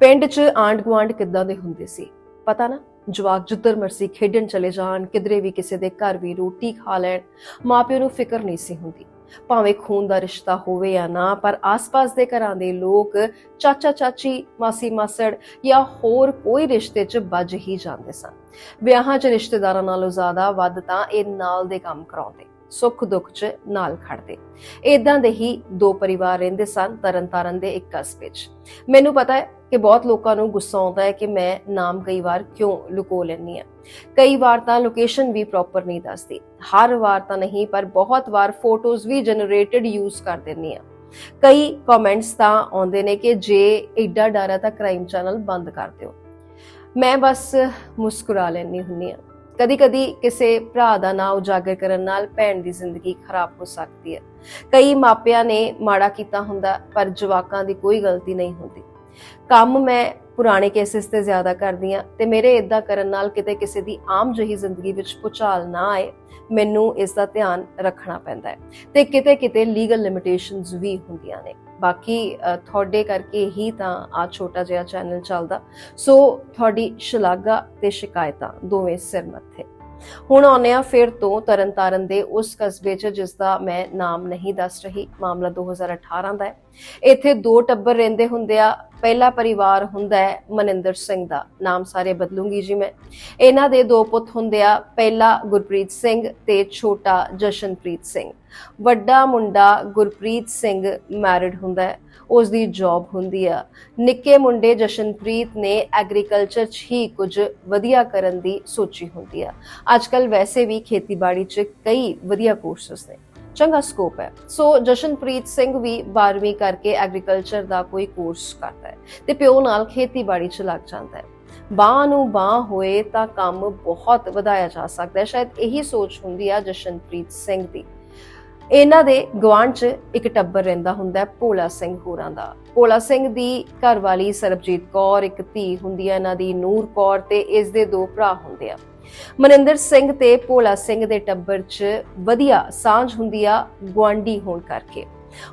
ਪਿੰਡ 'ਚ ਆਂਡ ਗੁਆਂਢ ਕਿੱਦਾਂ ਦੇ ਹੁੰਦੇ ਸੀ? ਪਤਾ ਨਾ, ਜਵਾਕ ਜਿੱਧਰ ਮਰਜ਼ੀ ਖੇਡਣ ਚਲੇ ਜਾਣ, ਕਿਧਰੇ ਵੀ ਕਿਸੇ ਦੇ ਘਰ ਵੀ ਰੋਟੀ ਖਾ ਲੈਣ ਮਾਪਿਆਂ ਨੂੰ ਫਿਕਰ ਨਹੀਂ ਸੀ ਹੁੰਦੀ। ਭਾਵੇਂ ਖੂਨ ਦਾ ਰਿਸ਼ਤਾ ਹੋਵੇ ਜਾਂ ਨਾ, ਪਰ ਆਸ-ਪਾਸ ਦੇ ਘਰਾਂ ਦੇ ਲੋਕ ਚਾਚਾ, ਚਾਚੀ, ਮਾਸੀ, ਮਾਸੜ ਜਾਂ ਹੋਰ ਕੋਈ ਰਿਸ਼ਤੇ 'ਚ ਵੱਜ ਹੀ ਜਾਂਦੇ ਸਨ। ਵਿਆਹਾਂ 'ਚ ਰਿਸ਼ਤੇਦਾਰਾਂ ਨਾਲੋਂ ਜ਼ਿਆਦਾ ਵੱਧ ਤਾਂ ਇਹ ਨਾਲ ਦੇ ਕੰਮ ਕਰਾਉਂਦੇ। ਸੁੱਖ ਦੁੱਖ 'ਚ ਨਾਲ ਖੜਦੇ। ਇਦਾਂ ਦੇ ਹੀ ਦੋ ਪਰਿਵਾਰ ਰਹਿੰਦੇ ਸਨ ਤਰਨਤਾਰਨ ਦੇ ਇੱਕ ਕਸਬੇ 'ਚ। ਮੈਨੂੰ ਪਤਾ ਹੈ ਕਿ ਬਹੁਤ ਲੋਕਾਂ ਨੂੰ ਗੁੱਸਾ ਆਉਂਦਾ ਹੈ ਕਿ ਮੈਂ ਨਾਮ ਕਈ ਵਾਰ ਕਿਉਂ ਲੁਕੋ ਲੈਂਦੀ ਆ ਕਈ ਵਾਰ ਤਾਂ ਲੋਕੇਸ਼ਨ ਵੀ ਪ੍ਰੋਪਰ ਨਹੀਂ ਦੱਸਦੀ। ਹਰ ਵਾਰ ਤਾਂ ਨਹੀਂ, ਪਰ ਬਹੁਤ ਵਾਰ ਫੋਟੋਜ਼ ਵੀ ਜਨਰੇਟਡ ਯੂਜ਼ ਕਰ ਦਿੰਦੀ ਆ ਕਈ ਕਮੈਂਟਸ ਤਾਂ ਆਉਂਦੇ ਨੇ ਕਿ ਜੇ ਐਡਾ ਡਰ ਹੈ ਤਾਂ ਕ੍ਰਾਈਮ ਚੈਨਲ ਬੰਦ ਕਰ ਦਿਓ। ਮੈਂ ਬਸ ਮੁਸਕਰਾ ਲੈਣੀ ਹੁੰਨੀ ਆ ਕਦੀ ਕਦੀ ਕਿਸੇ ਭਰਾ ਦਾ ਨਾਂ ਉਜਾਗਰ ਕਰਨ ਨਾਲ ਭੈਣ ਦੀ ਜ਼ਿੰਦਗੀ ਖਰਾਬ ਹੋ ਸਕਦੀ ਹੈ। ਕਈ ਮਾਪਿਆਂ ਨੇ ਮਾੜਾ ਕੀਤਾ ਹੁੰਦਾ, ਪਰ ਜਵਾਕਾਂ ਦੀ ਕੋਈ ਗਲਤੀ ਨਹੀਂ ਹੁੰਦੀ। ਕੰਮ ਮੈਂ ਪੁਰਾਣੇ ਕੇਸਿਸ ਤੇ ਜ਼ਿਆਦਾ ਕਰਦੀ ਆ ਤੇ ਮੇਰੇ ਇਦਾਂ ਕਰਨ ਨਾਲ ਕਿਤੇ ਕਿਸੇ ਦੀ ਆਮ ਜਿਹੀ ਜ਼ਿੰਦਗੀ ਵਿੱਚ ਪੁਚਾਲ ਨਾ ਆਏ, ਮੈਨੂੰ ਇਸ ਦਾ ਧਿਆਨ ਰੱਖਣਾ ਪੈਂਦਾ ਹੈ ਤੇ ਕਿਤੇ ਕਿਤੇ ਲੀਗਲ ਲਿਮਿਟੇਸ਼ਨਸ ਵੀ ਹੁੰਦੀਆਂ ਨੇ। ਬਾਕੀ ਤੁਹਾਡੇ ਕਰਕੇ ਹੀ ਤਾਂ ਆ ਛੋਟਾ ਜਿਹਾ ਚੈਨਲ ਚੱਲਦਾ। ਸੋ, ਤੁਹਾਡੀ ਸ਼ਲਾਘਾ ਤੇ ਸ਼ਿਕਾਇਤਾਂ ਦੋਵੇਂ ਸਿਰ ਮੱਥੇ। ਹੁਣ ਆਉਂਦੇ ਆ ਫਿਰ ਤੋਂ ਤਰਨਤਾਰਨ ਦੇ ਉਸ ਕਸਬੇ 'ਚ, ਜਿਸ ਦਾ ਮੈਂ ਨਾਮ ਨਹੀਂ ਦੱਸ ਰਹੀ। ਮਾਮਲਾ 2018 ਦਾ ਹੈ। ਇੱਥੇ ਦੋ ਟੱਬਰ ਰਹਿੰਦੇ ਹੁੰਦੇ ਆ ਪਹਿਲਾ ਪਰਿਵਾਰ ਹੁੰਦਾ ਹੈ ਮਨਿੰਦਰ ਸਿੰਘ ਦਾ। ਨਾਮ ਸਾਰੇ ਬਦਲੂੰਗੀ ਜੀ ਮੈਂ। ਇਹਨਾਂ ਦੇ ਦੋ ਪੁੱਤ ਹੁੰਦੇ ਆ, ਪਹਿਲਾ ਗੁਰਪ੍ਰੀਤ ਸਿੰਘ ਤੇ ਛੋਟਾ ਜਸ਼ਨਪ੍ਰੀਤ ਸਿੰਘ। ਵੱਡਾ ਮੁੰਡਾ ਗੁਰਪ੍ਰੀਤ ਸਿੰਘ ਮੈਰਿਡ ਹੁੰਦਾ ਹੈ ਉਸ ਦੀ ਜੌਬ ਹੁੰਦੀ ਆ। ਨਿੱਕੇ ਮੁੰਡੇ ਜਸ਼ਨਪ੍ਰੀਤ ਨੇ ਐਗਰੀਕਲਚਰ 'ਚ ਹੀ ਕੁਝ ਵਧੀਆ ਕਰਨ ਦੀ ਸੋਚੀ ਹੁੰਦੀ ਆ। ਅੱਜਕੱਲ ਵੈਸੇ ਵੀ ਖੇਤੀਬਾੜੀ 'ਚ ਕਈ ਵਧੀਆ ਕੋਰਸਸ ਨੇ। ਚੰਗਾ ਸਕੋਪ ਹੈ। ਸੋ ਜਸ਼ਨਪ੍ਰੀਤ ਸਿੰਘ ਵੀ 12ਵੀਂ ਕਰਕੇ ਐਗਰੀਕਲਚਰ ਦਾ ਕੋਈ ਕੋਰਸ ਕਰਦਾ ਹੈ ਤੇ ਪਿਓ ਨਾਲ ਖੇਤੀਬਾੜੀ 'ਚ ਲੱਗ ਜਾਂਦਾ ਹੈ। ਬਾਹ ਨੂੰ ਬਾਹ ਹੋਏ ਤਾਂ ਕੰਮ ਬਹੁਤ ਵਧਾਇਆ ਜਾ ਸਕਦਾ ਹੈ। ਸ਼ਾਇਦ ਇਹੀ ਸੋਚ ਹੁੰਦੀ ਆ ਜਸ਼ਨਪ੍ਰੀਤ ਸਿੰਘ ਦੀ। ਇਹਨਾਂ ਦੇ ਗਵਾਂਢ 'ਚ ਇੱਕ ਟੱਬਰ ਰਹਿੰਦਾ ਹੁੰਦਾ ਹੈ, ਭੋਲਾ ਸਿੰਘ ਹੋਰਾਂ ਦਾ। ਭੋਲਾ ਸਿੰਘ ਦੀ ਘਰਵਾਲੀ ਸਰਬਜੀਤ ਕੌਰ, ਇੱਕ ਧੀ ਹੁੰਦੀ ਹੈ ਇਹਨਾਂ ਦੀ ਨੂਰ ਕੌਰ ਤੇ ਇਸ ਦੇ ਦੋ ਭਰਾ ਹੁੰਦੇ ਆ। ਮਨਿੰਦਰ ਸਿੰਘ ਤੇ ਭੋਲਾ ਸਿੰਘ ਦੇ ਟੱਬਰ 'ਚ ਵਧੀਆ ਸਾਂਝ ਹੁੰਦੀ ਆ, ਗੁਆਂਢੀ ਹੋਣ ਕਰਕੇ।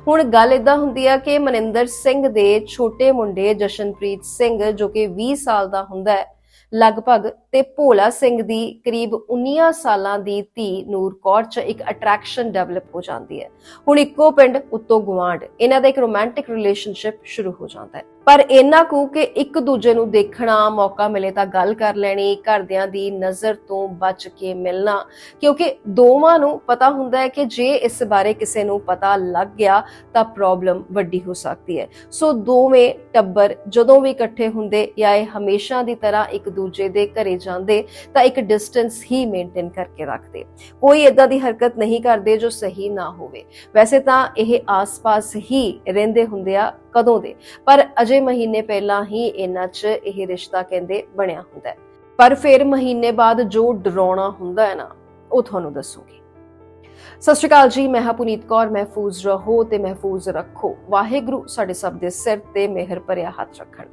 ਹੁਣ ਗੱਲ ਇਦਾਂ ਹੁੰਦੀ ਆ ਕਿ ਮਨਿੰਦਰ ਸਿੰਘ ਦੇ ਛੋਟੇ ਮੁੰਡੇ ਜਸ਼ਨਪ੍ਰੀਤ ਸਿੰਘ, ਜੋ ਕਿ 20 ਸਾਲ ਦਾ ਹੁੰਦਾ ਹੈ, ਲਗਭਗ ਤੇ ਭੋਲਾ ਸਿੰਘ ਦੀ ਕਰੀਬ 19 ਸਾਲਾਂ ਦੀ ਧੀ ਨੂਰ ਕੌਰ 'ਚ ਇੱਕ ਅਟਰੈਕਸ਼ਨ ਡਿਵੈਲਪ ਹੋ ਜਾਂਦੀ ਹੈ। ਹੁਣ ਇੱਕੋ ਪਿੰਡ, ਉੱਤੋਂ ਗੁਆਂਢ। ਇਹਨਾਂ ਦਾ ਇੱਕ ਰੋਮਾਂਟਿਕ ਰਿਲੇਸ਼ਨਸ਼ਿਪ ਸ਼ੁਰੂ ਹੋ ਜਾਂਦਾ ਹੈ। ਪਰ ਇਹਨਾਂ ਕੁ ਕਿ ਇੱਕ ਦੂਜੇ ਨੂੰ ਦੇਖਣਾ, ਮੌਕਾ ਮਿਲੇ ਤਾਂ ਗੱਲ ਕਰ ਲੈਣੀ, ਘਰਦਿਆਂ ਦੀ ਨਜ਼ਰ ਤੋਂ ਬਚ ਕੇ ਮਿਲਣਾ। ਕਿਉਂਕਿ ਦੋਵਾਂ ਨੂੰ ਪਤਾ ਹੁੰਦਾ ਹੈ ਕਿ ਜੇ ਇਸ ਬਾਰੇ ਕਿਸੇ ਨੂੰ ਪਤਾ ਲੱਗ ਗਿਆ ਤਾਂ ਪ੍ਰੋਬਲਮ ਵੱਡੀ ਹੋ ਸਕਦੀ ਹੈ। ਸੋ ਦੋਵੇਂ ਟੱਬਰ ਜਦੋਂ ਵੀ ਇਕੱਠੇ ਹੁੰਦੇ ਜਾਂ ਇਹ ਹਮੇਸ਼ਾ ਦੀ ਤਰ੍ਹਾਂ ਇੱਕ ਦੂਜੇ ਦੇ ਘਰੇ ਜਾਂਦੇ ਤਾਂ ਇੱਕ ਡਿਸਟੈਂਸ ਹੀ ਮੇਨਟੇਨ ਕਰਕੇ ਰੱਖਦੇ। ਕੋਈ ਇਦਾਂ ਦੀ ਹਰਕਤ ਨਹੀਂ ਕਰਦੇ ਜੋ ਸਹੀ ਨਾ ਹੋਵੇ। ਵੈਸੇ ਤਾਂ ਇਹ ਆਸ-ਪਾਸ ਹੀ ਰਹਿੰਦੇ ਹੁੰਦੇ ਆ ਕਦੋਂ ਦੇ? ਪਰ ਅਜੇ ਮਹੀਨੇ ਪਹਿਲਾਂ ਹੀ ਇਹਨਾਂ 'ਚ ਇਹ ਰਿਸ਼ਤਾ ਕਹਿੰਦੇ ਬਣਿਆ ਹੁੰਦਾ ਹੈ। ਪਰ ਫਿਰ ਮਹੀਨੇ ਬਾਅਦ ਜੋ ਡਰਾਉਣਾ ਹੁੰਦਾ ਹੈ ਨਾ, ਉਹ ਤੁਹਾਨੂੰ ਦੱਸੂਗੀ। ਸਤਿ ਸ਼੍ਰੀ ਅਕਾਲ ਜੀ, ਮੈਂ ਹਾਂ ਪੁਨੀਤ ਕੌਰ, ਮਹਿਫੂਜ਼ ਰਹੋ ਤੇ ਮਹਿਫੂਜ਼ ਰੱਖੋ। ਵਾਹਿਗੁਰੂ ਸਾਡੇ ਸਭ ਦੇ ਸਿਰ ਤੇ ਮਿਹਰ ਭਰਿਆ ਹੱਥ ਰੱਖਣ।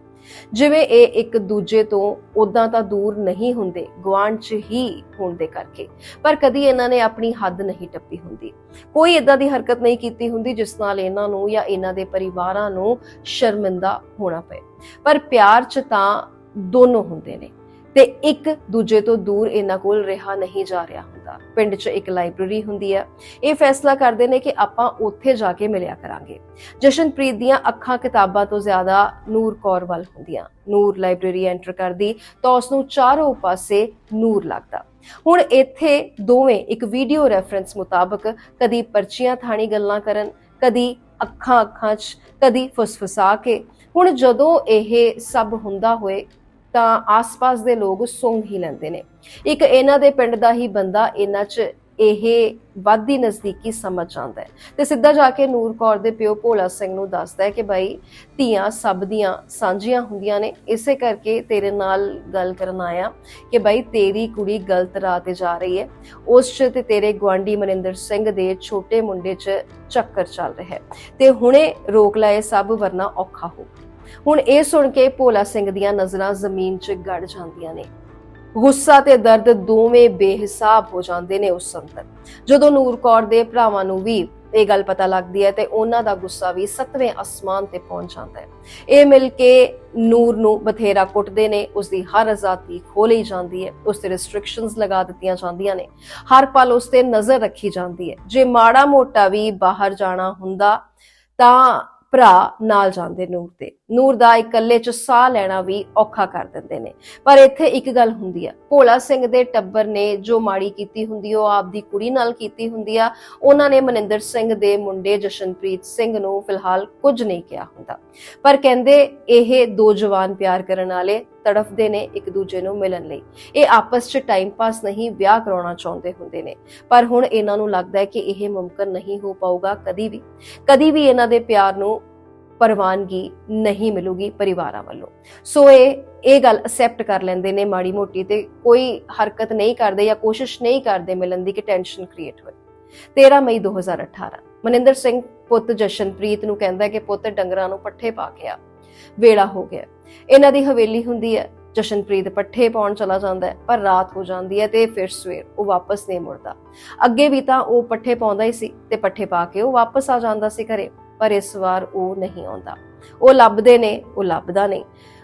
ਜਿਵੇਂ ਇਹ ਇੱਕ ਦੂਜੇ ਤੋਂ ਉਦਾਂ ਤਾਂ ਦੂਰ ਨਹੀਂ ਹੁੰਦੇ, ਗੁਆਂਢ 'ਚ ਹੀ ਹੋਣ ਦੇ ਕਰਕੇ। ਪਰ ਕਦੀ ਇਹਨਾਂ ਨੇ ਆਪਣੀ ਹੱਦ ਨਹੀਂ ਟੱਪੀ ਹੁੰਦੀ। ਕੋਈ ਇਦਾਂ ਦੀ ਹਰਕਤ ਨਹੀਂ ਕੀਤੀ ਹੁੰਦੀ ਜਿਸ ਨਾਲ ਇਹਨਾਂ ਨੂੰ ਜਾਂ ਇਹਨਾਂ ਦੇ ਪਰਿਵਾਰਾਂ ਨੂੰ ਸ਼ਰਮਿੰਦਾ ਹੋਣਾ ਪਏ। ਪਰ ਪਿਆਰ 'ਚ ਤਾਂ ਦੋਨੋਂ ਹੁੰਦੇ ਨੇ ਤੇ ਇੱਕ ਦੂਜੇ ਤੋਂ ਦੂਰ ਇਹਨਾਂ ਕੋਲ ਰਿਹਾ ਨਹੀਂ ਜਾ ਰਿਹਾ। ਹੁੰਦਾ ਪਿੰਡ 'ਚ ਇੱਕ ਲਾਇਬ੍ਰੇਰੀ ਹੁੰਦੀ ਹੈ ਇਹ ਫੈਸਲਾ ਕਰਦੇ ਨੇ ਕਿ ਆਪਾਂ ਉੱਥੇ ਜਾ ਕੇ ਮਿਲਿਆ ਕਰਾਂਗੇ। ਜਸ਼ਨਪ੍ਰੀਤ ਦੀਆਂ ਅੱਖਾਂ ਕਿਤਾਬਾਂ ਤੋਂ ਜ਼ਿਆਦਾ ਨੂਰ ਕੌਰ ਵੱਲ ਹੁੰਦੀਆਂ। ਨੂਰ ਲਾਇਬ੍ਰੇਰੀ ਐਂਟਰ ਕਰਦੀ ਤਾਂ ਉਸ ਨੂੰ ਚਾਰੋਂ ਪਾਸੇ ਨੂਰ ਲੱਗਦਾ। ਹੁਣ ਇੱਥੇ ਦੋਵੇਂ ਇੱਕ ਵੀਡੀਓ ਰੈਫਰੈਂਸ ਮੁਤਾਬਕ ਕਦੀ ਪਰਚੀਆਂ ਥਾਣੀ ਗੱਲਾਂ ਕਰਨ, ਕਦੀ ਅੱਖਾਂ ਅੱਖਾਂ 'ਚ, ਕਦੀ ਫੁਸਫੁਸਾ ਕੇ। ਹੁਣ ਜਦੋਂ ਇਹ ਸਭ ਹੁੰਦਾ ਹੋਏ ਤਾਂ ਆਸ-ਪਾਸ ਦੇ ਲੋਕ ਸੁੰਘ ਹੀ ਲੈਂਦੇ ਨੇ। ਇੱਕ ਇਹਨਾਂ ਦੇ ਪਿੰਡ ਦਾ ਹੀ ਬੰਦਾ ਇਹਨਾਂ 'ਚ ਇਹ ਵੱਧਦੀ ਨਜ਼ਦੀਕੀ ਸਮਝ ਆਉਂਦਾ ਹੈ। ਤੇ ਸਿੱਧਾ ਜਾ ਕੇ ਨੂਰ ਕੌਰ ਦੇ ਪਿਓ ਭੋਲਾ ਸਿੰਘ ਨੂੰ ਦੱਸਦਾ ਹੈ ਕਿ ਭਾਈ ਧੀਆਂ ਸਭ ਦੀਆਂ ਸਾਂਝੀਆਂ ਹੁੰਦੀਆਂ ਨੇ। ਇਸੇ ਕਰਕੇ ਤੇਰੇ ਨਾਲ ਗੱਲ ਕਰਨ ਆਇਆ ਕਿ ਭਾਈ ਤੇਰੀ ਕੁੜੀ ਗਲਤ ਰਾਹ ਤੇ ਜਾ ਰਹੀ ਹੈ। ਉਸ 'ਚ ਤੇ ਤੇਰੇ ਗਵਾਂਢੀ ਮਨਿੰਦਰ ਸਿੰਘ ਦੇ ਛੋਟੇ ਮੁੰਡੇ 'ਚ ਚੱਕਰ ਚੱਲ ਰਿਹਾ ਹੈ। ਤੇ ਹੁਣੇ ਰੋਕ ਲਾਏ ਸਭ ਵਰਨਾ ਔਖਾ ਹੋ ਹੁਣ ਇਹ ਸੁਣ ਕੇ ਭੋਲਾ ਸਿੰਘ ਦੀਆਂ ਨਜ਼ਰਾਂ ਜ਼ਮੀਨ 'ਚ ਗੜ ਜਾਂਦੀਆਂ ਨੇ। ਗੁੱਸਾ ਤੇ ਦਰਦ ਦੋਵੇਂ ਬੇਹਿਸਾਬ ਹੋ ਜਾਂਦੇ ਨੇ ਉਸ ਸੰਦਰ ਜਦੋਂ ਨੂਰ ਦੇ ਭਰਾਵਾਂ ਨੂੰ ਵੀ ਇਹ ਗੱਲ ਪਤਾ ਲੱਗਦੀ ਹੈ ਤੇ ਉਹਨਾਂ ਦਾ ਗੁੱਸਾ ਵੀ ਸੱਤਵੇਂ ਅਸਮਾਨ ਤੇ ਪਹੁੰਚ ਜਾਂਦਾ ਹੈ। ਇਹ ਮਿਲ ਕੇ ਨੂਰ ਨੂੰ ਬਥੇਰਾ ਕੁੱਟਦੇ ਨੇ ਉਸ ਦੀ ਹਰ ਆਜ਼ਾਦੀ ਖੋਹ ਲਈ ਜਾਂਦੀ ਹੈ ਉਸ ਤੇ ਰੈਸਟ੍ਰਿਕਸ਼ਨਸ ਲਗਾ ਦਿੱਤੀਆਂ ਜਾਂਦੀਆਂ ਨੇ, ਹਰ ਪਲ ਉਸ ਤੇ ਨਜ਼ਰ ਰੱਖੀ ਜਾਂਦੀ ਹੈ। ਜੇ ਮਾੜਾ ਮੋਟਾ ਵੀ ਬਾਹਰ ਜਾਣਾ ਹੁੰਦਾ ਤਾਂ ਭਰਾ ਨਾਲ ਜਾਂਦੇ ਨੂਰ ਤੇ ਨੂਰ ਦਾ ਇਕੱਲੇ ਚ ਸਾਹ ਲੈਣਾ ਵੀ ਔਖਾ ਕਰ ਦਿੰਦੇ ਨੇ। ਪਰ ਇੱਥੇ ਇੱਕ ਗੱਲ ਹੁੰਦੀ ਆ, ਭੋਲਾ ਸਿੰਘ ਦੇ ਟੱਬਰ ਨੇ ਜੋ ਮਾੜੀ ਕੀਤੀ ਹੁੰਦੀ ਉਹ ਆਪਦੀ ਕੁੜੀ ਨਾਲ ਕੀਤੀ ਹੁੰਦੀ ਆ। ਉਹਨਾਂ ਨੇ ਮਨਿੰਦਰ ਸਿੰਘ ਦੇ ਮੁੰਡੇ ਜਸ਼ਨਪ੍ਰੀਤ ਸਿੰਘ ਨੂੰ ਫਿਲਹਾਲ ਕੁਝ ਨਹੀਂ ਕਿਹਾ ਹੁੰਦਾ। ਪਰ ਕਹਿੰਦੇ ਇਹ ਦੋ ਜਵਾਨ ਪਿਆਰ ਕਰਨ ਵਾਲੇ ਤੜਫਦੇ ਨੇ ਇੱਕ ਦੂਜੇ ਨੂੰ ਮਿਲਣ ਲਈ। ਇਹ ਆਪਸ 'ਚ ਟਾਈਮ ਪਾਸ ਨਹੀਂ, ਵਿਆਹ ਕਰਾਉਣਾ ਚਾਹੁੰਦੇ ਹੁੰਦੇ ਨੇ। ਪਰ ਹੁਣ ਇਹਨਾਂ ਨੂੰ ਲੱਗਦਾ ਹੈ ਕਿ ਇਹ ਮੁਮਕਨ ਨਹੀਂ ਹੋ ਪਾਊਗਾ ਕਦੀ ਵੀ। ਕਦੀ ਵੀ ਇਹਨਾਂ ਦੇ ਪਿਆਰ ਨੂੰ ਪਰਵਾਨਗੀ ਨਹੀਂ ਮਿਲੂਗੀ ਪਰਿਵਾਰਾਂ ਵੱਲੋਂ। ਸੋ ਇਹ ਇਹ ਗੱਲ ਅਸੈਪਟ ਕਰ ਲੈਂਦੇ ਨੇ ਮਾੜੀ ਮੋਟੀ ਤੇ ਕੋਈ ਹਰਕਤ ਨਹੀਂ ਕਰਦੇ ਜਾਂ ਕੋਸ਼ਿਸ਼ ਨਹੀਂ ਕਰਦੇ ਮਿਲਣ ਦੀ ਕਿ ਟੈਨਸ਼ਨ ਕ੍ਰੀਏਟ ਹੋਏ। 13 ਮਈ 2018 ਮਨਿੰਦਰ ਸਿੰਘ ਪੁੱਤ ਜਸ਼ਨਪ੍ਰੀਤ ਨੂੰ ਕਹਿੰਦਾ ਕਿ ਪੁੱਤ ਡੰਗਰਾਂ ਨੂੰ ਪੱਠੇ ਪਾ ਕੇ ਆ। ਵੇੜਾ ਹੋ ਗਿਆ। ਇਹਨਾਂ ਦੀ ਹਵੇਲੀ ਹੁੰਦੀ ਹੈ। ਜਸ਼ਨਪ੍ਰੀਤ ਪੱਠੇ ਪਾਉਣ ਚਲਾ ਜਾਂਦਾ ਹੈ, ਪਰ ਰਾਤ ਹੋ ਜਾਂਦੀ ਹੈ ਤੇ ਫਿਰ ਸਵੇਰ ਉਹ ਵਾਪਸ ਨਹੀਂ ਮੁੜਦਾ। ਅੱਗੇ ਵੀ ਤਾਂ ਉਹ ਪੱਠੇ ਪਾਉਂਦਾ ਹੀ ਸੀ ਤੇ ਪੱਠੇ ਪਾ ਕੇ ਉਹ ਵਾਪਸ ਆ ਜਾਂਦਾ ਸੀ ਘਰੇ। ਪਰ ਇਸ ਵਾਰ ਉਹ ਨਹੀਂ ਆਉਂਦਾ। ਉਹ ਲੱਭਦੇ ਨੇ, ਉਹ ਲੱਭਦਾ ਨਹੀਂ।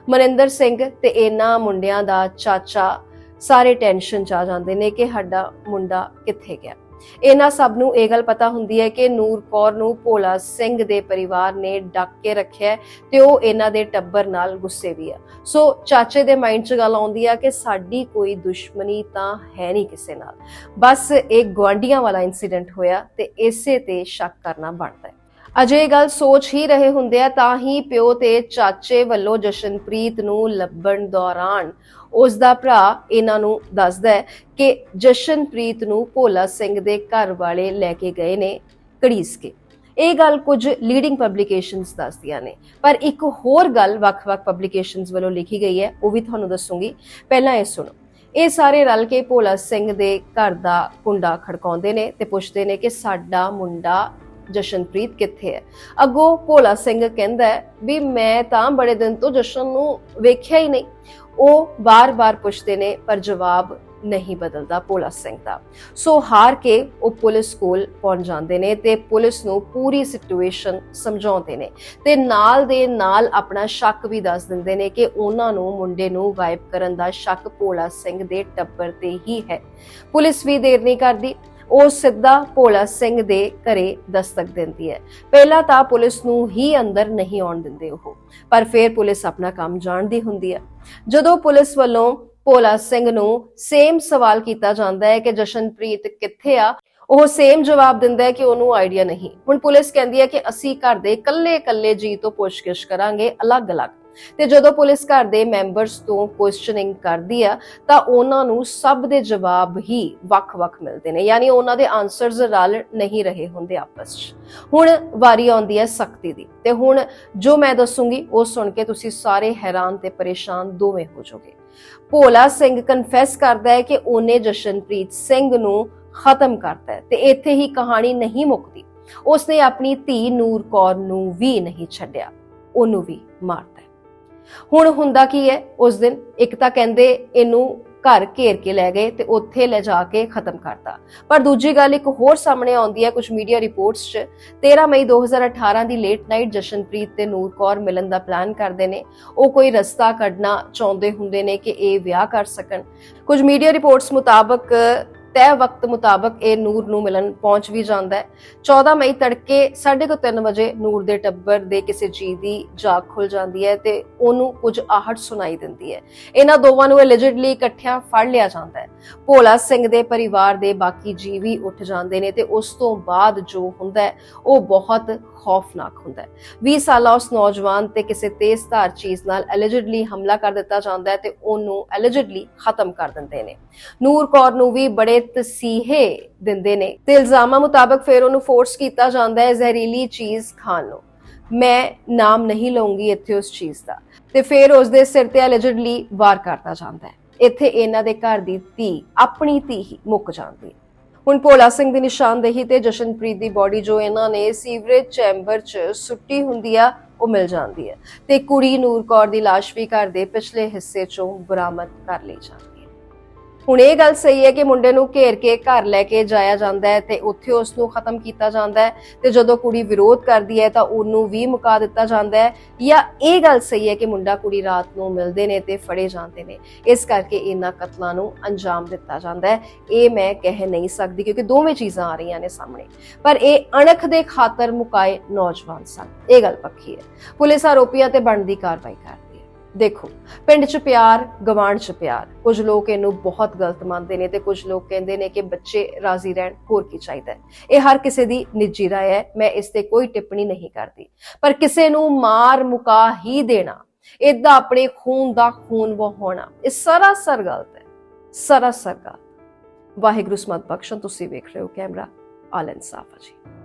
ਮਨਿੰਦਰ ਸਿੰਘ ਤੇ ਇਹਨਾਂ ਮੁੰਡਿਆਂ ਦਾ ਚਾਚਾ, ਸਾਰੇ ਟੈਨਸ਼ਨ ਚ ਆ ਜਾਂਦੇ ਨੇ ਕਿ ਸਾਡਾ ਮੁੰਡਾ ਕਿੱਥੇ ਗਿਆ। ਇਹਨਾਂ ਸਭ ਨੂੰ ਇਹ ਗੱਲ ਪਤਾ ਹੁੰਦੀ ਹੈ ਕਿ ਨੂਰ ਕੌਰ ਨੂੰ ਭੋਲਾ ਸਿੰਘ ਦੇ ਪਰਿਵਾਰ ਨੇ ਡੱਕ ਕੇ ਰੱਖਿਆ ਤੇ ਉਹ ਇਹਨਾਂ ਦੇ ਟੱਬਰ ਨਾਲ ਗੁੱਸੇ ਵੀ ਆ। ਸੋ ਚਾਚੇ ਦੇ ਮਾਈਂਡ 'ਚ ਗੱਲ ਆਉਂਦੀ ਆ ਕਿ ਸਾਡੀ ਕੋਈ ਦੁਸ਼ਮਣੀ ਤਾਂ ਹੈ ਨਹੀਂ ਕਿਸੇ ਨਾਲ। ਬਸ ਇੱਕ ਗਵਾਂਡੀਆਂ ਵਾਲਾ ਇਨਸੀਡੈਂਟ ਹੋਇਆ ਤੇ ਇਸੇ ਤੇ ਸ਼ੱਕ ਕਰਨਾ ਬਣਦਾ ਹੈ। ਅਜੇ ਇਹ ਗੱਲ ਸੋਚ ਹੀ ਰਹੇ ਹੁੰਦੇ ਆ, ਤਾਂ ਹੀ ਪਿਓ ਤੇ ਚਾਚੇ ਵੱਲੋਂ ਜਸ਼ਨਪ੍ਰੀਤ ਨੂੰ ਲੱਭਣ ਦੌਰਾਨ ਉਸ ਦਾ ਭਰਾ ਇਹਨਾਂ ਨੂੰ ਦੱਸਦਾ ਹੈ ਕਿ ਜਸ਼ਨਪ੍ਰੀਤ ਨੂੰ ਭੋਲਾ ਸਿੰਘ ਦੇ ਘਰ ਵਾਲੇ ਲੈ ਕੇ ਗਏ ਨੇ ਘੜੀਸ ਕੇ। ਇਹ ਗੱਲ ਕੁਝ ਲੀਡਿੰਗ ਪਬਲੀਕੇਸ਼ਨਸ ਦੱਸਦੀਆਂ ਨੇ, ਪਰ ਇੱਕ ਹੋਰ ਗੱਲ ਵੱਖ-ਵੱਖ ਪਬਲੀਕੇਸ਼ਨਸ ਵੱਲੋਂ ਲਿਖੀ ਗਈ ਹੈ, ਉਹ ਵੀ ਤੁਹਾਨੂੰ ਦੱਸੂਗੀ। ਪਹਿਲਾਂ ਇਹ ਸੁਣੋ। ਇਹ ਸਾਰੇ ਰਲ ਕੇ ਭੋਲਾ ਸਿੰਘ ਦੇ ਘਰ ਦਾ ਕੁੰਡਾ ਖੜਕਾਉਂਦੇ ਨੇ ਤੇ ਪੁੱਛਦੇ ਨੇ ਕਿ ਸਾਡਾ ਮੁੰਡਾ ਜਸ਼ਨਪ੍ਰੀਤ ਕਿੱਥੇ ਹੈ? ਅੱਗੋਂ ਭੋਲਾ ਸਿੰਘ ਕਹਿੰਦਾ ਵੀ ਮੈਂ ਤਾਂ ਬੜੇ ਦਿਨ ਤੋਂ ਜਸ਼ਨ ਨੂੰ ਵੇਖਿਆ ਹੀ ਨਹੀਂ। ਉਹ ਬਾਰ-ਬਾਰ ਪੁੱਛਦੇ ਨੇ, ਪਰ ਜਵਾਬ ਨਹੀਂ ਬਦਲਦਾ ਭੋਲਾ ਸਿੰਘ ਦਾ। ਸੋ ਹਾਰ ਕੇ ਉਹ ਪੁਲਿਸ ਕੋਲ ਪਹੁੰਚ ਜਾਂਦੇ ਨੇ ਤੇ ਪੁਲਿਸ ਨੂੰ ਪੂਰੀ ਸਿਚੁਏਸ਼ਨ ਸਮਝਾਉਂਦੇ ਨੇ ਤੇ ਨਾਲ ਦੇ ਨਾਲ ਆਪਣਾ ਸ਼ੱਕ ਵੀ ਦੱਸ ਦਿੰਦੇ ਨੇ ਕਿ ਉਹਨਾਂ ਨੂੰ ਮੁੰਡੇ ਨੂੰ ਗਾਇਬ ਕਰਨ ਦਾ ਸ਼ੱਕ ਭੋਲਾ ਸਿੰਘ ਦੇ ਟੱਬਰ ਤੇ ਹੀ ਹੈ। ਪੁਲਿਸ ਵੀ ਦੇਰ ਨਹੀਂ ਕਰਦੀ। ਉਹ ਸਿੱਧਾ ਭੋਲਾ ਸਿੰਘ ਦੇ ਘਰੇ ਦਸਤਕ ਦਿੰਦੀ ਹੈ। ਪਹਿਲਾਂ ਤਾਂ ਪੁਲਿਸ ਨੂੰ ਹੀ ਅੰਦਰ ਨਹੀਂ ਆਉਣ ਦਿੰਦੇ ਉਹ। ਪਰ ਫਿਰ ਪੁਲਿਸ ਆਪਣਾ ਕੰਮ ਜਾਣਦੀ ਹੁੰਦੀ ਹੈ। ਜਦੋਂ ਪੁਲਿਸ ਵੱਲੋਂ ਭੋਲਾ ਸਿੰਘ ਨੂੰ ਸੇਮ ਸਵਾਲ ਕੀਤਾ ਜਾਂਦਾ ਹੈ ਕਿ ਜਸ਼ਨਪ੍ਰੀਤ ਕਿੱਥੇ ਆ, ਉਹ ਸੇਮ ਜਵਾਬ ਦਿੰਦਾ ਹੈ ਕਿ ਉਹਨੂੰ ਆਈਡੀਆ ਨਹੀਂ। ਹੁਣ ਪੁਲਿਸ ਕਹਿੰਦੀ ਹੈ ਕਿ ਅਸੀਂ ਘਰ ਦੇ ਇਕੱਲੇ-ਇਕੱਲੇ ਜੀ ਤੋਂ ਪੁੱਛਗਿੱਛ ਕਰਾਂਗੇ, ਅਲੱਗ-ਅਲੱਗ। ਤੇ ਜਦੋਂ ਪੁਲਿਸ ਘਰ ਦੇ ਮੈਂਬਰਸ ਤੋਂ ਕੁਐਸਚਨਿੰਗ ਕਰਦੀ ਆ, ਤਾਂ ਉਹਨਾਂ ਨੂੰ ਸਭ ਦੇ ਜਵਾਬ ਹੀ ਵੱਖ-ਵੱਖ ਮਿਲਦੇ ਨੇ, ਯਾਨੀ ਉਹਨਾਂ ਦੇ ਆਨਸਰਸ ਰਲ ਨਹੀਂ ਰਹੇ ਹੁੰਦੇ ਆਪਸ 'ਚ। ਹੁਣ ਵਾਰੀ ਆਉਂਦੀ ਹੈ ਸਖਤੀ ਦੀ, ਤੇ ਹੁਣ ਜੋ ਮੈਂ ਦੱਸੂਗੀ, ਉਹ ਸੁਣ ਕੇ ਤੁਸੀਂ ਸਾਰੇ ਹੈਰਾਨ ਤੇ ਪਰੇਸ਼ਾਨ ਦੋਵੇਂ ਹੋ ਜਾਓਗੇ। ਭੋਲਾ ਸਿੰਘ ਕਨਫੈਸ ਕਰਦਾ ਹੈ ਕਿ ਉਹਨੇ ਜਸ਼ਨਪ੍ਰੀਤ ਸਿੰਘ ਨੂੰ ਖਤਮ ਕਰਤਾ ਹੈ, ਤੇ ਇੱਥੇ ਹੀ ਕਹਾਣੀ ਨਹੀਂ ਮੁੱਕਦੀ। ਉਸਨੇ ਆਪਣੀ ਧੀ ਨੂਰ ਕੌਰ ਨੂੰ ਵੀ ਨਹੀਂ ਛੱਡਿਆ, ਉਹਨੂੰ ਵੀ ਮਾਰਤਾ ਹੁਣ ਹੁੰਦਾ ਕੀ ਹੈ? ਉਸ ਦਿਨ ਇੱਕ ਤਾਂ ਕਹਿੰਦੇ ਇਹਨੂੰ ਘਰ ਘੇਰ ਕੇ ਲੈ ਗਏ ਤੇ ਉੱਥੇ ਲੈ ਜਾ ਕੇ ਖਤਮ ਕਰਤਾ। ਪਰ ਦੂਜੀ ਗੱਲ ਇੱਕ ਹੋਰ ਸਾਹਮਣੇ ਆਉਂਦੀ ਹੈ ਕੁਝ ਮੀਡੀਆ ਰਿਪੋਰਟਸ 'ਚ। 13 ਮਈ 2018 ਦੀ ਲੇਟ ਨਾਈਟ ਜਸ਼ਨਪ੍ਰੀਤ ਤੇ ਨੂਰ ਕੌਰ ਮਿਲਣ ਦਾ ਪਲਾਨ ਕਰਦੇ ਨੇ। ਉਹ ਕੋਈ ਰਸਤਾ ਕੱਢਣਾ ਚਾਹੁੰਦੇ ਹੁੰਦੇ ਨੇ ਕਿ ਇਹ ਵਿਆਹ ਕਰ ਸਕਣ। ਕੁਝ ਮੀਡੀਆ ਰਿਪੋਰਟਸ ਮੁਤਾਬਕ ਤੈਅ ਵਕਤ ਮੁਤਾਬਕ ਇਹ ਨੂਰ ਨੂੰ ਮਿਲਣ ਪਹੁੰਚ ਵੀ ਜਾਂਦਾ ਹੈ। 14 ਮਈ ਤੜਕੇ 3:30 ਵਜੇ ਨੂਰ ਦੇ ਟੱਬਰ ਦੇ ਕਿਸੇ ਜੀ ਦੀ ਜਾਗ ਖੁੱਲ ਜਾਂਦੀ ਹੈ ਤੇ ਉਹਨੂੰ ਕੁਝ ਆਹਟ ਸੁਣਾਈ ਦਿੰਦੀ ਹੈ। ਇਹਨਾਂ ਦੋਵਾਂ ਨੂੰ ਐਲਿਜਿਡਲੀ ਇਕੱਠਿਆਂ ਫੜ ਲਿਆ ਜਾਂਦਾ ਹੈ। ਭੋਲਾ ਸਿੰਘ ਦੇ ਪਰਿਵਾਰ ਦੇ ਬਾਕੀ ਜੀ ਵੀ ਉੱਠ ਜਾਂਦੇ ਨੇ ਤੇ ਉਸ ਤੋਂ ਬਾਅਦ ਜੋ ਹੁੰਦਾ ਹੈ, ਉਹ ਬਹੁਤ ਖੌਫਨਾਕ ਹੁੰਦਾ ਹੈ। 20 ਸਾਲਾ ਉਸ ਨੌਜਵਾਨ ਤੇ ਕਿਸੇ ਤੇਜ਼ਧਾਰ ਚੀਜ਼ ਨਾਲ ਐਲਿਜਿਡਲੀ ਹਮਲਾ ਕਰ ਦਿੱਤਾ ਜਾਂਦਾ ਹੈ ਤੇ ਉਹਨੂੰ ਐਲਿਜਿਡਲੀ ਖਤਮ ਕਰ ਦਿੰਦੇ ਨੇ। ਨੂਰ ਕੌਰ ਨੂੰ ਵੀ ਬੜੇ ਤਸੀਹੇ ਦਿੰਦੇ ਨੇ। ਤੇ ਇਲਜ਼ਾਮਾਂ ਮੁਤਾਬਕ ਫਿਰ ਉਹਨੂੰ ਫੋਰਸ ਕੀਤਾ ਜਾਂਦਾ ਹੈ ਜ਼ਹਿਰੀਲੀ ਚੀਜ਼ ਖਾਣ ਨੂੰ। ਮੈਂ ਨਾਮ ਨਹੀਂ ਲਵਾਂਗੀ ਇੱਥੇ ਉਸ ਚੀਜ਼ ਦਾ। ਤੇ ਫਿਰ ਉਸ ਦੇ ਸਿਰ ਤੇ ਐਲਿਜਿਡਲੀ ਵਾਰ ਕਰਤਾ ਜਾਂਦਾ ਹੈ। ਇੱਥੇ ਇਹਨਾਂ ਦੇ ਘਰ ਦੀ ਧੀ, ਆਪਣੀ ਧੀ ਹੀ ਮੁੱਕ ਜਾਂਦੀ ਹੁਣ ਭੋਲਾ ਸਿੰਘ ਦੀ ਨਿਸ਼ਾਨਦੇਹੀ ਤੇ ਜਸ਼ਨਪ੍ਰੀਤ ਦੀ ਬਾਡੀ ਜੋ ਇਹਨਾਂ ਨੇ ਸੀਵਰੇਜ ਚੈਂਬਰ 'ਚ ਸੁੱਟੀ ਹੁੰਦੀ ਆ, ਉਹ ਮਿਲ ਜਾਂਦੀ ਹੈ। ਤੇ ਕੁੜੀ ਨੂਰ ਕੌਰ ਦੀ ਲਾਸ਼ ਵੀ ਘਰ ਦੇ ਪਿਛਲੇ ਹਿੱਸੇ 'ਚੋਂ ਬਰਾਮਦ ਕਰ ਲਈ ਜਾਂਦੀ ਹੁਣ ਇਹ ਗੱਲ ਸਹੀ ਹੈ ਕਿ ਮੁੰਡੇ ਨੂੰ ਘੇਰ ਕੇ ਘਰ ਲੈ ਕੇ ਜਾਇਆ ਜਾਂਦਾ ਹੈ ਤੇ ਉੱਥੇ ਉਸ ਨੂੰ ਖਤਮ ਕੀਤਾ ਜਾਂਦਾ ਹੈ ਤੇ ਜਦੋਂ ਕੁੜੀ ਵਿਰੋਧ ਕਰਦੀ ਹੈ ਤਾਂ ਉਹਨੂੰ ਵੀ ਮੁਕਾ ਦਿੱਤਾ ਜਾਂਦਾ ਹੈ। ਜਾਂ ਇਹ ਗੱਲ ਸਹੀ ਹੈ ਕਿ ਮੁੰਡਾ ਕੁੜੀ ਰਾਤ ਨੂੰ ਮਿਲਦੇ ਨੇ ਤੇ ਫੜੇ ਜਾਂਦੇ ਨੇ। ਇਸ ਕਰਕੇ ਇਹਨਾਂ ਕਤਲਾਂ ਨੂੰ ਅੰਜਾਮ ਦਿੱਤਾ ਜਾਂਦਾ ਹੈ। ਇਹ ਮੈਂ ਕਹਿ ਨਹੀਂ ਸਕਦੀ ਕਿਉਂਕਿ ਦੋਵੇਂ ਚੀਜ਼ਾਂ ਆ ਰਹੀਆਂ ਨੇ ਸਾਹਮਣੇ। ਪਰ ਇਹ ਅਣਖ ਦੇ ਖਾਤਰ ਮੁਕਾਏ ਨੌਜਵਾਨ ਸਨ। ਇਹ ਗੱਲ ਪੱਕੀ ਹੈ। ਪੁਲਿਸ ਆਰੋਪੀਆਂ ਤੇ ਬਣਦੀ ਕਾਰਵਾਈ ਕਰਦੀ ਦੇਖੋ ਪਿੰਡ 'ਚ ਪਿਆਰ ਗਵਾਂਢ 'ਚ ਪਿਆਰ ਕੁਝ ਲੋਕ ਇਹਨੂੰ ਬਹੁਤ ਗਲਤ ਮੰਨਦੇ ਨੇ ਤੇ ਕੁਝ ਲੋਕ ਕਹਿੰਦੇ ਨੇ ਕਿ ਬੱਚੇ ਰਾਜ਼ੀ ਰਹਿਣ ਹੋਰ ਕੀ ਚਾਹੀਦਾ ਹੈ ਇਹ ਹਰ ਕਿਸੇ ਦੀ ਨਿੱਜੀ رائے ਹੈ ਮੈਂ ਇਸ ਤੇ ਕੋਈ ਟਿੱਪਣੀ ਨਹੀਂ ਕਰਦੀ ਪਰ ਕਿਸੇ ਨੂੰ ਮਾਰ ਮੁਕਾ ਹੀ ਦੇਣਾ ਇਦਾਂ ਆਪਣੇ ਖੂਨ ਦਾ ਖੂਨ ਵਹਾਉਣਾ ਇਹ ਸਰਾਸਰ ਗਲਤ ਹੈ ਸਰਾਸਰ ਗਲਤ ਵਾਹਿਗੁਰੂ ਸਮਤ ਬਖਸ਼ਣ ਤੁਸੀਂ ਵੇਖ ਰਹੇ ਹੋ ਕੈਮਰਾ ਆਲ ਇਨਸਾਫ ਜੀ